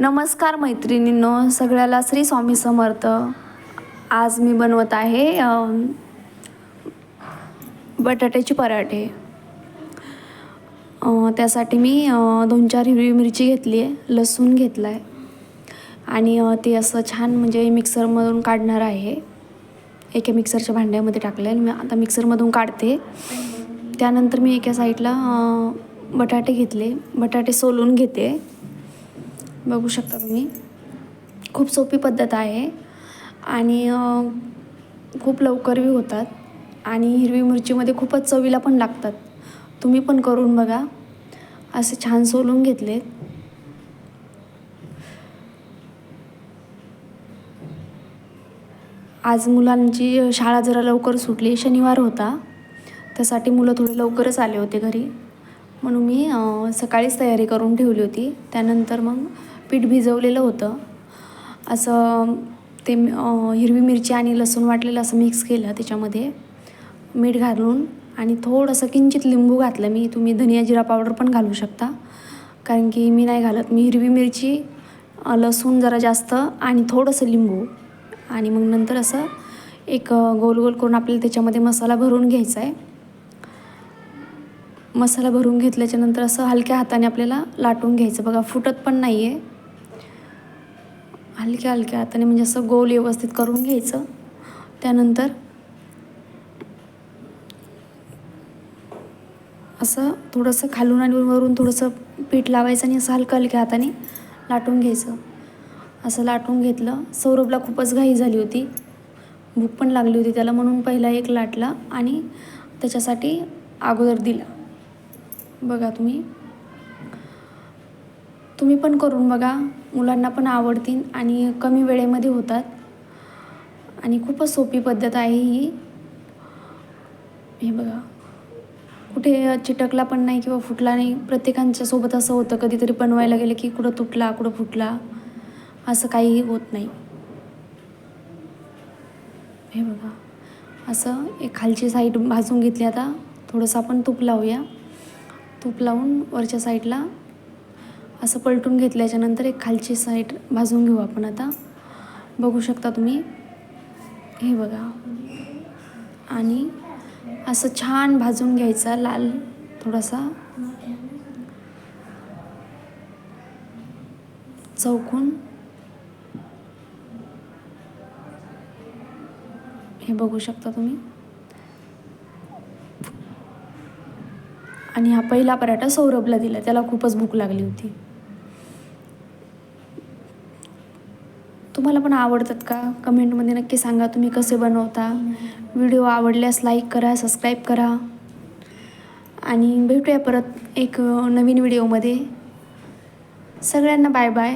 नमस्कार मैत्रिणींनो सगळ्याला श्री स्वामी समर्थ. आज मी बनवत आहे बटाट्याचे पराठे. त्यासाठी मी दोन चार हिरवी मिरची घेतली आहे लसूण घेतला आहे. आणि ते असं छान म्हणजे मिक्सरमधून काढणार आहे. एका मिक्सरच्या भांड्यामध्ये टाकलं आहे आणि मी आता मिक्सरमधून काढते. त्यानंतर मी एका साईडला बटाटे घेतले. बटाटे सोलून घेते. बघू शकता तुम्ही. खूप सोपी पद्धत आहे आणि खूप लवकरही होतात आणि हिरवी मिरचीमध्ये खूपच चवीला पण लागतात. तुम्ही पण करून बघा. असे छान सोलून घेतलेत. आज मुलांची शाळा जरा लवकर सुटली. शनिवार होता. त्यासाठी मुलं थोडे लवकरच आले होते घरी. म्हणून मी सकाळीच तयारी करून ठेवली होती. त्यानंतर मग पीठ भिजवलेलं होतं. असं ते हिरवी मिरची आणि लसूण वाटलेलं असं मिक्स केलं त्याच्यामध्ये. मीठ घालून आणि थोडंसं किंचित लिंबू घातलं मी. तुम्ही धनिया जिरा पावडर पण घालू शकता. कारण की मी नाही घालत. मी हिरवी मिरची लसूण जरा जास्त आणि थोडंसं लिंबू. आणि मग नंतर असं एक गोल गोल करून आपल्याला त्याच्यामध्ये मसाला भरून घ्यायचा आहे मसाला भरून घेतल्याच्यानंतर असं हलक्या हाताने आपल्याला लाटून घ्यायचं. बघा फुटत पण नाही आहे हलक्या हलक्या हाताने म्हणजे असं गोल व्यवस्थित करून घ्यायचं. त्यानंतर असं थोडंसं खालून आणि वरून थोडंसं पीठ लावायचं आणि असं हलकं हलक्या हाताने लाटून घ्यायचं. असं लाटून घेतलं. सौरभला खूपच घाई झाली होती. भूक पण लागली होती त्याला म्हणून पहिला एक लाटला आणि त्याच्यासाठी अगोदर दिला. बघा तुम्ही. तुम्ही पण करून बघा. मुलांना पण आवडतील आणि कमी वेळेमध्ये होतात. आणि खूपच सोपी पद्धत आहे ही. हे बघा. कुठे चिटकला पण नाही किंवा फुटला नाही. प्रत्येकांच्या सोबत असं होतं. कधीतरी बनवायला गेलं की कुठं तुटला कुठं फुटला. असं काहीही होत नाही. हे बघा. असं एक खालची साईड भाजून घेतली आता. थोडंसं आपण तूप लावूया. तूप लावून वरच्या साईडला असं पलटून घेतल्याच्यानंतर एक खालची साईड भाजून घेऊ आपण आता. बघू शकता तुम्ही. हे बघा. आणि असं छान भाजून घ्यायचा लाल थोडासा. चौकून. हे बघू शकता तुम्ही. आणि हा पहिला पराठा सौरभला दिला. त्याला खूपच भूक लागली होती. तुम्हाला पण आवडतात का? कमेंटमध्ये नक्की सांगा. तुम्ही कसे बनवता? व्हिडिओ आवडल्यास लाईक करा सबस्क्राईब करा. आणि भेटूया परत एक नवीन व्हिडिओमध्ये. सगळ्यांना बाय बाय.